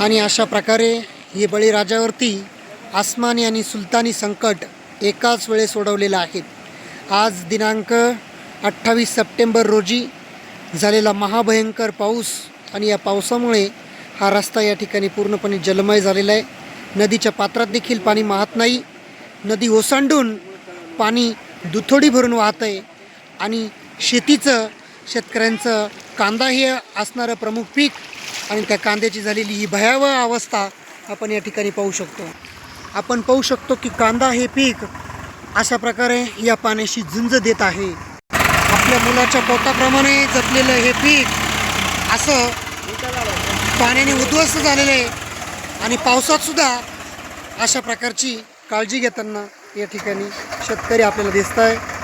आणि अशा प्रकारे हे बळीराजावरती आसमानी आणि सुलतानी संकट एकाच वेळेस सोडवलेलं आहेत आज दिनांक अठ्ठावीस सप्टेंबर रोजी झालेला महाभयंकर पाऊस आणि या पावसामुळे हा रस्ता या ठिकाणी पूर्णपणे जलमय झालेला आहे. नदीच्या पात्रात देखील पाणी वाहत नाही. नदी ओसांडून पाणी दुथोडी भरून वाहत आहे आणि शेतीचं शेतकऱ्यांचं कांदा हे असणारं प्रमुख पीक आणि त्या कांद्याची झालेली ही भयावह अवस्था आपण या ठिकाणी पाहू शकतो. आपण पाहू शकतो की कांदा हे पीक अशा प्रकारे या पाण्याशी झुंज देत आहे. आपल्या मुलाच्या पोटाप्रमाणे जपलेलं हे पीक असं पाण्याने उद्ध्वस्त झालेलं आहे. आणि पावसातसुद्धा अशा प्रकारची काळजी घेताना या ठिकाणी शेतकरी आपल्याला दिसत आहे